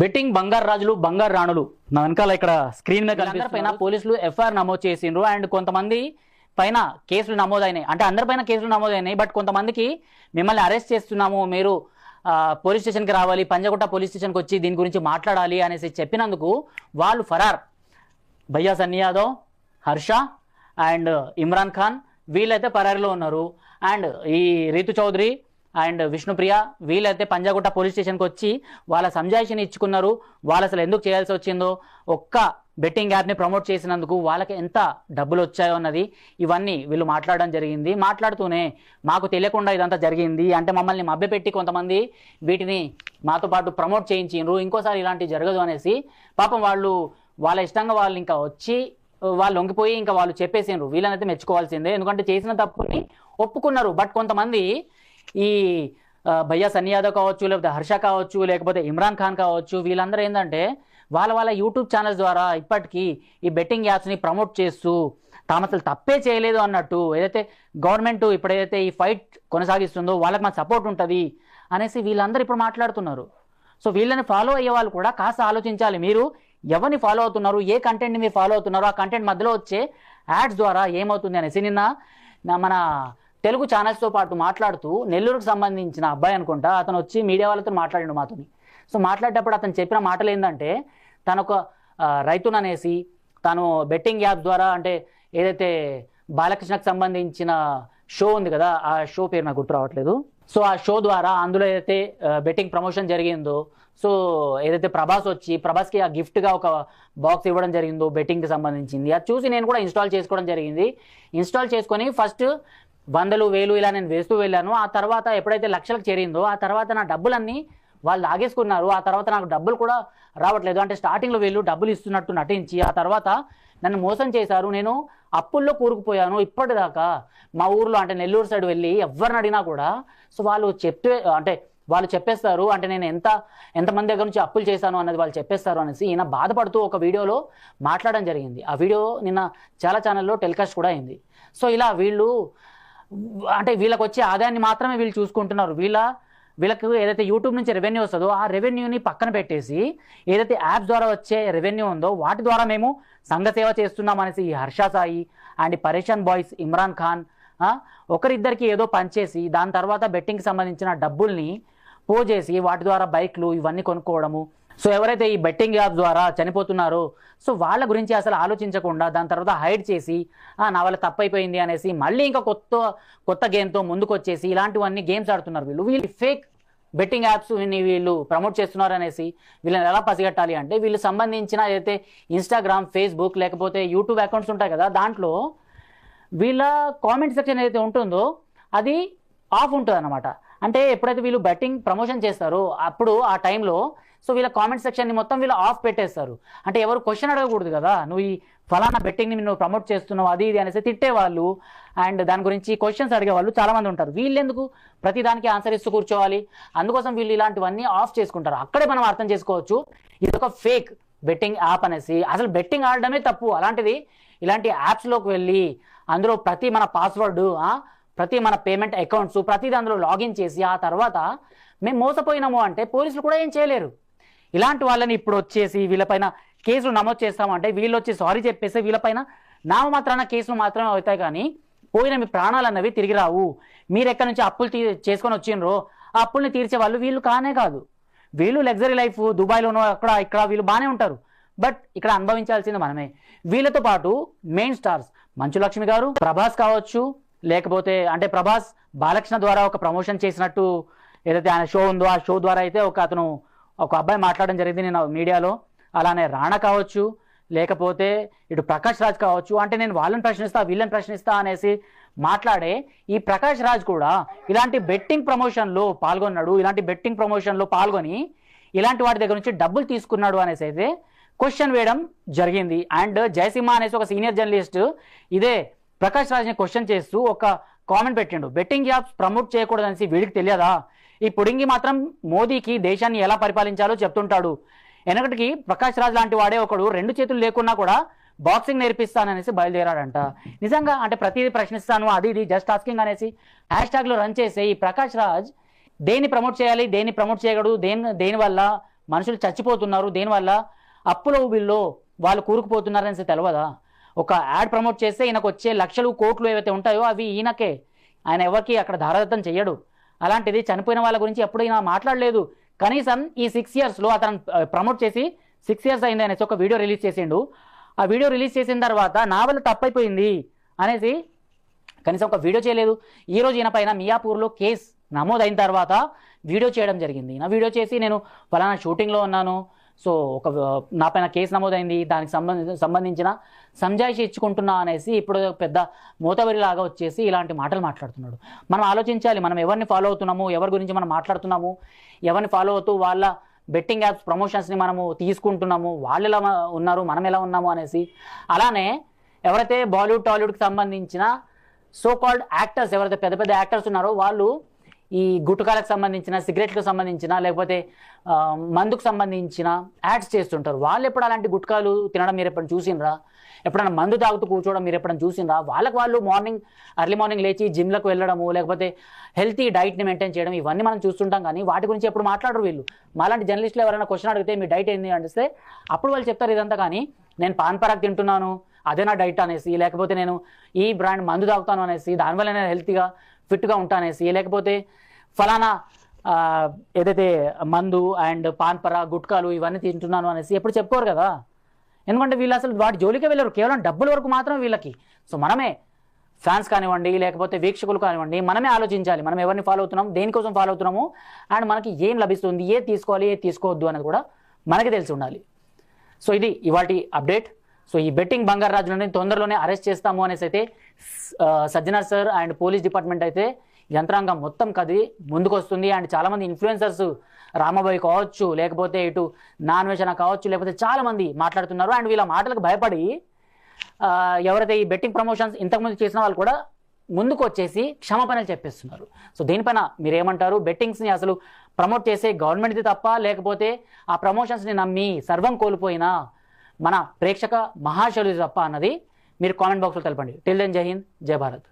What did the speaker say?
Betting బంగారు రాజులు బంగారు రాణులు. నా వెనకాల ఇక్కడ స్క్రీన్ మీద అందరి పైన పోలీసులు ఎఫ్ఐఆర్ నమోదు చేసిండ్రు. అండ్ కొంతమంది పైన కేసులు నమోదైనాయి. అంటే అందరిపైన కేసులు నమోదైనాయి. బట్ కొంతమందికి మిమ్మల్ని అరెస్ట్ చేస్తున్నాము. మీరు పోలీస్ స్టేషన్కి రావాలి పంజగుట్ట పోలీస్ స్టేషన్కి వచ్చి దీని గురించి మాట్లాడాలి అనేసి చెప్పినందుకు వాళ్ళు ఫరార్. భయ్యా సన్నీ యాదవ్ హర్ష అండ్ ఇమ్రాన్ ఖాన్ వీళ్ళైతే పరారీలో ఉన్నారు. అండ్ ఈ రీతు చౌదరి అండ్ విష్ణుప్రియ వీళ్ళైతే పంజాగుట్ట పోలీస్ స్టేషన్కి వచ్చి వాళ్ళ సంజాయిషన్ ఇచ్చుకున్నారు. వాళ్ళు అసలు ఎందుకు చేయాల్సి వచ్చిందో ఒక్క బెట్టింగ్ యాప్ని ప్రమోట్ చేసినందుకు వాళ్ళకి ఎంత డబ్బులు వచ్చాయో అన్నది ఇవన్నీ వీళ్ళు మాట్లాడడం జరిగింది. మాట్లాడుతూనే మాకు తెలియకుండా ఇదంతా జరిగింది అంటే మమ్మల్ని మభ్యపెట్టి కొంతమంది వీటిని మాతో పాటు ప్రమోట్ చేయించిండ్రు. ఇంకోసారి ఇలాంటివి జరగదు అనేసి పాపం వాళ్ళు వాళ్ళ ఇష్టంగా వాళ్ళు ఇంకా వచ్చి వాళ్ళు లొంగిపోయి ఇంకా వాళ్ళు చెప్పేసిండ్రు. వీళ్ళనైతే మెచ్చుకోవాల్సిందే. ఎందుకంటే చేసిన తప్పుని ఒప్పుకున్నారు. బట్ కొంతమంది ఈ భయ్యా సన్నీ యాదవ్ కావచ్చు లేకపోతే హర్ష కావచ్చు లేకపోతే ఇమ్రాన్ ఖాన్ కావచ్చు వీళ్ళందరూ ఏంటంటే వాళ్ళ వాళ్ళ యూట్యూబ్ ఛానల్స్ ద్వారా ఇప్పటికీ ఈ బెట్టింగ్ యాప్స్ని ప్రమోట్ చేస్తూ తాము అసలు తప్పే చేయలేదు అన్నట్టు ఏదైతే గవర్నమెంట్ ఇప్పుడైతే ఈ ఫైట్ కొనసాగిస్తుందో వాళ్ళకి మన సపోర్ట్ ఉంటుంది అనేసి వీళ్ళందరూ ఇప్పుడు మాట్లాడుతున్నారు. సో వీళ్ళని ఫాలో అయ్యే వాళ్ళు కూడా కాస్త ఆలోచించాలి. మీరు ఎవరిని ఫాలో అవుతున్నారు? ఏ కంటెంట్ని మీరు ఫాలో అవుతున్నారు? ఆ కంటెంట్ మధ్యలో వచ్చే యాడ్స్ ద్వారా ఏమవుతుంది అనేసి నిన్న మన తెలుగు ఛానల్స్తో పాటు మాట్లాడుతూ నెల్లూరుకు సంబంధించిన అబ్బాయి అనుకుంటా అతను వచ్చి మీడియా వాళ్ళతో మాట్లాడిండు మాతోని. సో మాట్లాడేటప్పుడు అతను చెప్పిన మాటలు ఏంటంటే తను ఒక రైతుననేసి తను బెట్టింగ్ యాప్ ద్వారా అంటే ఏదైతే బాలకృష్ణకు సంబంధించిన షో ఉంది కదా ఆ షో పేరు నాకు గుర్తు రావట్లేదు. సో ఆ షో ద్వారా అందులో ఏదైతే బెట్టింగ్ ప్రమోషన్ జరిగిందో సో ఏదైతే ప్రభాస్ వచ్చి ప్రభాస్కి ఆ గిఫ్ట్గా ఒక బాక్స్ ఇవ్వడం జరిగిందో బెట్టింగ్కి సంబంధించింది. అది చూసి నేను కూడా ఇన్స్టాల్ చేసుకోవడం జరిగింది. ఇన్స్టాల్ చేసుకొని ఫస్ట్ వందలు వేలు ఇలా నేను వేస్తూ వెళ్ళాను. ఆ తర్వాత ఎప్పుడైతే లక్షలకు చేరిందో ఆ తర్వాత నా డబ్బులన్నీ వాళ్ళు లాగేసుకున్నారు. ఆ తర్వాత నాకు డబ్బులు కూడా రావట్లేదు. అంటే స్టార్టింగ్లో వీళ్ళు డబ్బులు ఇస్తున్నట్టు నటించి ఆ తర్వాత నన్ను మోసం చేశారు. నేను అప్పుల్లో కూరుకుపోయాను. ఇప్పటిదాకా మా ఊర్లో అంటే నెల్లూరు సైడ్ వెళ్ళి ఎవరిని అడిగినా కూడా సో వాళ్ళు చెప్తే అంటే వాళ్ళు చెప్పేస్తారు. అంటే నేను ఎంత ఎంతమంది దగ్గర నుంచి అప్పులు చేశాను అన్నది వాళ్ళు చెప్పేస్తారు అనేసి ఈయన బాధపడుతూ ఒక వీడియోలో మాట్లాడడం జరిగింది. ఆ వీడియో నిన్న చాలా ఛానల్లో టెలికాస్ట్ కూడా అయింది. సో ఇలా వీళ్ళు అంటే వీళ్ళకి వచ్చే ఆదాయాన్ని మాత్రమే వీళ్ళు చూసుకుంటున్నారు. వీళ్ళ వీళ్ళకు ఏదైతే యూట్యూబ్ నుంచి రెవెన్యూ వస్తుందో ఆ రెవెన్యూని పక్కన పెట్టేసి ఏదైతే యాప్స్ ద్వారా వచ్చే రెవెన్యూ ఉందో వాటి ద్వారా మేము సంఘ సేవ చేస్తున్నాం అనేసి ఈ హర్ష సాయి అండ్ పరేషాన్ బాయ్స్ ఇమ్రాన్ ఖాన్ ఒకరిద్దరికి ఏదో పనిచేసి దాని తర్వాత బెట్టింగ్కి సంబంధించిన డబ్బుల్ని పోజేసి వాటి ద్వారా బైక్లు ఇవన్నీ కొనుక్కోవడము సో ఎవరైతే ఈ బెట్టింగ్ యాప్ ద్వారా చనిపోతున్నారో సో వాళ్ళ గురించి అసలు ఆలోచించకుండా దాని తర్వాత హైడ్ చేసి నా వల్ల తప్పైపోయింది అనేసి మళ్ళీ ఇంకా కొత్త కొత్త గేమ్తో ముందుకు వచ్చేసి ఇలాంటివన్నీ గేమ్స్ ఆడుతున్నారు వీళ్ళు. వీళ్ళు ఫేక్ బెట్టింగ్ యాప్స్ వీళ్ళు ప్రమోట్ చేస్తున్నారు అనేసి వీళ్ళని ఎలా పసిగట్టాలి అంటే వీళ్ళు సంబంధించిన ఏదైతే ఇన్స్టాగ్రామ్ ఫేస్బుక్ లేకపోతే యూట్యూబ్ అకౌంట్స్ ఉంటాయి కదా దాంట్లో వీళ్ళ కామెంట్ సెక్షన్ ఏదైతే ఉంటుందో అది ఆఫ్ ఉంటుంది అనమాట అంటే ఎప్పుడైతే వీళ్ళు బెట్టింగ్ ప్రమోషన్ చేస్తారో అప్పుడు ఆ టైంలో సో వీళ్ళ కామెంట్ సెక్షన్ని మొత్తం వీళ్ళు ఆఫ్ పెట్టేస్తారు. అంటే ఎవరు క్వశ్చన్ అడగకూడదు కదా. నువ్వు ఈ ఫలానా బెట్టింగ్ని నువ్వు ప్రమోట్ చేస్తున్నావు అది ఇది అనేసి తిట్టేవాళ్ళు. అండ్ దాని గురించి క్వశ్చన్స్ అడిగేవాళ్ళు చాలామంది ఉంటారు. వీళ్ళు ఎందుకు ప్రతి దానికి ఆన్సర్ ఇస్తూ కూర్చోవాలి. అందుకోసం వీళ్ళు ఇలాంటివన్నీ ఆఫ్ చేసుకుంటారు. అక్కడే మనం అర్థం చేసుకోవచ్చు. ఇది ఒక ఫేక్ బెట్టింగ్ యాప్ అనేసి. అసలు బెట్టింగ్ ఆడడమే తప్పు. అలాంటిది ఇలాంటి యాప్స్లోకి వెళ్ళి అందులో ప్రతి మన పాస్వర్డ్ ప్రతి మన పేమెంట్ అకౌంట్స్ ప్రతి అందులో లాగిన్ చేసి ఆ తర్వాత మేము మోసపోయినాము అంటే పోలీసులు కూడా ఏం చేయలేరు. ఇలాంటి వాళ్ళని ఇప్పుడు వచ్చేసి వీళ్ళపైన కేసులు నమోదు చేస్తామంటే వీళ్ళు వచ్చి సారీ చెప్పేసి వీళ్ళపైన నామమాత్రాన కేసులు మాత్రమే అవుతాయి కానీ పోయిన మీ ప్రాణాలు అన్నవి తిరిగి రావు. మీరు ఎక్కడి నుంచి అప్పులు తీ చేసుకొని వచ్చిండ్రో ఆ అప్పుల్ని తీర్చే వాళ్ళు వీళ్ళు కానే కాదు. వీళ్ళు లగ్జరీ లైఫ్ దుబాయ్లోనో అక్కడ ఇక్కడ వీళ్ళు బాగానే ఉంటారు. బట్ ఇక్కడ అనుభవించాల్సింది మనమే. వీళ్ళతో పాటు మెయిన్ స్టార్స్ మంచు లక్ష్మి గారు ప్రభాస్ కావచ్చు లేకపోతే అంటే ప్రభాస్ బాలకృష్ణ ద్వారా ఒక ప్రమోషన్ చేసినట్టు ఏదైతే ఆయన షో ఉందో ఆ షో ద్వారా అయితే ఒక అతను ఒక అబ్బాయి మాట్లాడడం జరిగింది నేను మీడియాలో. అలానే రాణా కావచ్చు లేకపోతే ఇటు ప్రకాష్ రాజ్ కావచ్చు. అంటే నేను వాళ్ళని ప్రశ్నిస్తా వీళ్ళని ప్రశ్నిస్తా అనేసి మాట్లాడే ఈ ప్రకాష్ రాజ్ కూడా ఇలాంటి బెట్టింగ్ ప్రమోషన్లో పాల్గొన్నాడు. ఇలాంటి బెట్టింగ్ ప్రమోషన్లో పాల్గొని ఇలాంటి వాటి దగ్గర నుంచి డబ్బులు తీసుకున్నాడు అనేసి అయితే క్వశ్చన్ వేయడం జరిగింది. అండ్ జయసింహ అనేసి ఒక సీనియర్ జర్నలిస్ట్ ఇదే ప్రకాష్ రాజ్ని క్వశ్చన్ చేస్తూ ఒక కామెంట్ పెట్టిండు. బెట్టింగ్ యాప్స్ ప్రమోట్ చేయకూడదనేసి వీడికి తెలియదా? ఈ పుడింగి మాత్రం మోదీకి దేశాన్ని ఎలా పరిపాలించాలో చెప్తుంటాడు. వెనకటికి ప్రకాష్ రాజ్ లాంటి వాడే ఒకడు రెండు చేతులు లేకున్నా కూడా బాక్సింగ్ నేర్పిస్తాననేసి బయలుదేరాడంట. నిజంగా అంటే ప్రతిదీ ప్రశ్నిస్తాను అది ఇది జస్ట్ ఆస్కింగ్ అనేసి హ్యాష్ ట్యాగ్లో రన్ చేసే ఈ ప్రకాష్ రాజ్ దేన్ని ప్రమోట్ చేయాలి దేన్ని ప్రమోట్ చేయగలడు దేని దేనివల్ల మనుషులు చచ్చిపోతున్నారు దేనివల్ల అప్పుల ఊబిల్లో వాళ్ళు కూరుకుపోతున్నారనేసి తెలియదా ఒక యాడ్ ప్రమోట్ చేస్తే ఈయనకు వచ్చే లక్షలు కోట్లు ఏవైతే ఉంటాయో అవి ఈయనకే. ఆయన ఎవరికి అక్కడ ధారదత్తం చెయ్యడు. అలాంటిది చనిపోయిన వాళ్ళ గురించి ఎప్పుడు ఈయన మాట్లాడలేదు. కనీసం ఈ సిక్స్ ఇయర్స్లో అతను ప్రమోట్ చేసి సిక్స్ ఇయర్స్ అయింది అనేసి ఒక వీడియో రిలీజ్ చేసిండు. ఆ వీడియో రిలీజ్ చేసిన తర్వాత నా వల్ల తప్పైపోయింది అనేసి కనీసం ఒక వీడియో చేయలేదు. ఈ రోజు ఈయన పైన మియాపూర్లో కేసు నమోదైన తర్వాత వీడియో చేయడం జరిగింది. నా వీడియో చేసి నేను ఫలానా షూటింగ్లో ఉన్నాను. సో ఒక నా పైన కేసు నమోదైంది దానికి సంబంధించి సంబంధించిన సంజాయిషి ఇచ్చుకుంటున్నా అనేసి ఇప్పుడు పెద్ద మూతవరిలాగా వచ్చేసి ఇలాంటి మాటలు మాట్లాడుతున్నాడు. మనం ఆలోచించాలి మనం ఎవరిని ఫాలో అవుతున్నాము ఎవరి గురించి మనం మాట్లాడుతున్నాము ఎవరిని ఫాలో అవుతూ వాళ్ళ బెట్టింగ్ యాప్స్ ప్రమోషన్స్ని మనము తీసుకుంటున్నాము వాళ్ళు ఎలా ఉన్నారు మనం ఎలా ఉన్నాము అనేసి. అలానే ఎవరైతే బాలీవుడ్ టాలీవుడ్కి సంబంధించిన సో కాల్డ్ యాక్టర్స్ ఎవరైతే పెద్ద పెద్ద యాక్టర్స్ ఉన్నారో వాళ్ళు ఈ గుట్కాలకు సంబంధించిన సిగరెట్లకు సంబంధించిన లేకపోతే మందుకు సంబంధించిన యాడ్స్ చేస్తుంటారు. వాళ్ళు ఎప్పుడు అలాంటి గుట్కాలు తినడం మీరు ఎప్పుడు చూసినరా ఎప్పుడైనా మందు తాగుతూ కూర్చోవడం మీరు ఎప్పుడైనా చూసిండ్రా? వాళ్ళకి వాళ్ళు మార్నింగ్ అర్లీ మార్నింగ్ లేచి జిమ్లకు వెళ్ళడము లేకపోతే హెల్తీ డైట్ని మెయింటైన్ చేయడం ఇవన్నీ మనం చూస్తుంటాం కానీ వాటి గురించి ఎప్పుడు మాట్లాడరు వీళ్ళు. మాలాంటి జర్నలిస్టులు ఎవరైనా క్వశ్చన్ అడిగితే మీ డైట్ ఏంది అంటే అప్పుడు వాళ్ళు చెప్తారు ఇదంతా కానీ నేను పాన్ పరాగ్ తింటున్నాను అదే నా డైట్ అనేసి లేకపోతే నేను ఈ బ్రాండ్ మందు తాగుతాను అనేసి దానివల్ల నేను హెల్తీగా ఫిట్గా ఉంటానేసి లేకపోతే ఫలానా ఏదైతే మందు అండ్ పాన్పర గుట్కాలు ఇవన్నీ తింటున్నాను అనేసి ఎప్పుడు చెప్పుకోరు కదా. ఎందుకంటే వీళ్ళు అసలు వాటి జోలికే వెళ్ళరు. కేవలం డబ్బుల వరకు మాత్రమే వీళ్ళకి. సో మనమే ఫ్యాన్స్ కానివ్వండి లేకపోతే వీక్షకులు కానివ్వండి మనమే ఆలోచించాలి. మనం ఎవరిని ఫాలో అవుతున్నాం దేనికోసం ఫాలో అవుతున్నాము అండ్ మనకి ఏం లభిస్తుంది ఏది తీసుకోవాలి ఏది తీసుకోవద్దు అనేది కూడా మనకి తెలిసి ఉండాలి. సో ఇది ఇవాటి అప్డేట్. సో ఈ బెట్టింగ్ బంగారు రాజులని తొందరలోనే అరెస్ట్ చేస్తాము అనేసి అయితే Sajjanar sir and police department అయితే యంత్రాంగం మొత్తం కదిలి ముందుకు వస్తుంది అండ్ చాలామంది ఇన్ఫ్లుయెన్సర్స్ రామబాయి కావచ్చు లేకపోతే ఇటు నాన్వేషణ కావచ్చు లేకపోతే చాలామంది మాట్లాడుతున్నారు. అండ్ వీళ్ళ మాటలకు భయపడి ఎవరైతే ఈ బెట్టింగ్ ప్రమోషన్స్ ఇంతకుముందు చేసిన వాళ్ళు కూడా ముందుకు వచ్చేసి క్షమాపణలు చెప్పేస్తున్నారు. సో దీనిపైన మీరేమంటారు? బెట్టింగ్స్ని అసలు ప్రమోట్ చేసే గవర్నమెంట్ది తప్ప లేకపోతే ఆ ప్రమోషన్స్ని నమ్మి సర్వం కోల్పోయిన మన ప్రేక్షక మహాశైలి తప్ప అన్నది మీరు కామెంట్ బాక్స్లో తెలపండి. టిల్ దెన్ జై హింద్ జై భారత్.